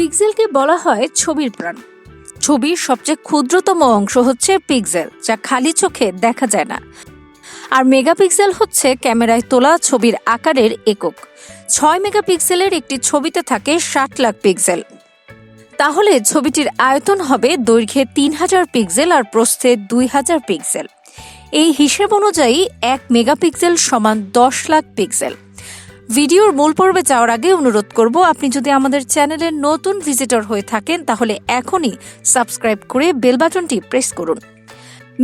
পিক্সেলকে বলা হয় ছবির প্রাণ। ছবির সবচেয়ে ক্ষুদ্রতম অংশ হচ্ছে পিক্সেল, যা খালি চোখে দেখা যায় না। আর মেগাপিক্সেল হচ্ছে ক্যামেরায় তোলা ছবির আকারের একক। ছয় মেগাপিক্সেলের একটি ছবিতে থাকে ষাট লাখ পিক্সেল। তাহলে ছবিটির আয়তন হবে দৈর্ঘ্যে তিন হাজার পিক্সেল আর প্রস্থে দুই হাজার পিক্সেল। এই হিসেব অনুযায়ী এক মেগাপিক্সেল সমান দশ লাখ পিক্সেল। ভিডিওর মূল পর্বে যাওয়ার আগে অনুরোধ করব, আপনি যদি আমাদের চ্যানেলের নতুন ভিজিটর হয়ে থাকেন, তাহলে এখনই সাবস্ক্রাইব করে বেল বাটনটি প্রেস করুন।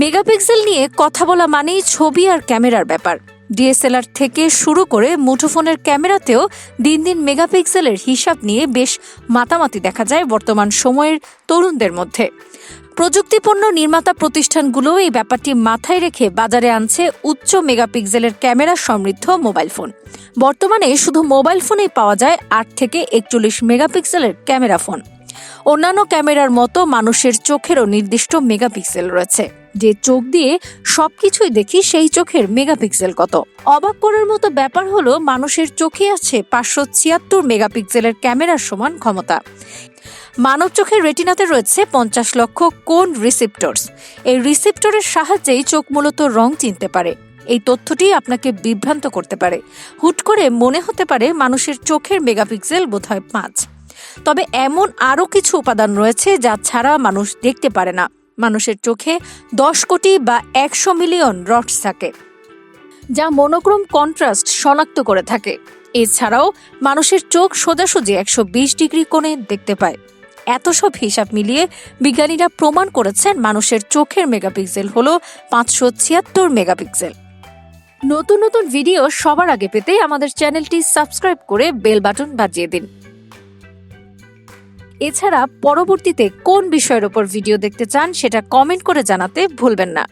মেগাপিক্সেল নিয়ে কথা বলা মানেই ছবি আর ক্যামেরার ব্যাপার। ডিএসএলআর থেকে শুরু করে মুঠোফোনের ক্যামেরাতেও দিন দিন মেগাপিক্সেলের হিসাব নিয়ে বেশ মাতামাতি দেখা যায় বর্তমান সময়ের তরুণদের মধ্যে। প্রযুক্তিপণ্য নির্মাতা প্রতিষ্ঠানগুলো এই ব্যাপারটি মাথায় রেখে বাজারে আনছে উচ্চ মেগাপিক্সেলের ক্যামেরা সমৃদ্ধ মোবাইল ফোন। বর্তমানে শুধু মোবাইল ফোনেই পাওয়া যায় আট থেকে একচল্লিশ মেগাপিক্সেলের ক্যামেরা ফোন। অন্যান্য ক্যামেরার মতো মানুষের চোখেরও নির্দিষ্ট মেগাপিক্সেল রয়েছে। যে চোখ দিয়ে সবকিছুই দেখি, সেই চোখের মেগাপিক্সেল কত। অবাক করার মতো ব্যাপার হলো, মানুষের চোখে আছে পাঁচশো ছিয়াত্তর মেগাপিক্সেলের ক্যামেরার সমান ক্ষমতা। মানব চোখের রেটিনাতে রয়েছে পঞ্চাশ লক্ষ কোন রিসিপ্টরস। এই রিসিপ্টরের সাহায্যেই চোখ মূলত রং চিনতে পারে। এই তথ্যটি আপনাকে বিভ্রান্ত করতে পারে। হুট করে মনে হতে পারে মানুষের চোখের মেগাপিক্সেল বোধহয় পাঁচ। তবে এমন আরও কিছু উপাদান রয়েছে যা ছাড়া মানুষ দেখতে পারে না। মানুষের চোখে দশ কোটি বা একশো মিলিয়ন রডস থাকে, যা মনোক্রোম কন্ট্রাস্ট শনাক্ত করে থাকে। এছাড়াও মানুষের চোখ সোজাসুজি একশো বিশ ডিগ্রি কোণে দেখতে পায়। এত সব হিসাব মিলিয়ে বিজ্ঞানীরা প্রমাণ করেছেন মানুষের চোখের মেগাপিক্সেল হল পাঁচশো ছিয়াত্তর মেগাপিক্সেল। নতুন নতুন ভিডিও সবার আগে পেতে আমাদের চ্যানেলটি সাবস্ক্রাইব করে বেল বাটন বাজিয়ে দিন। এছাড়া পরবর্তীতে কোন বিষয়ের ওপর ভিডিও দেখতে চান সেটা কমেন্ট করে জানাতে ভুলবেন না।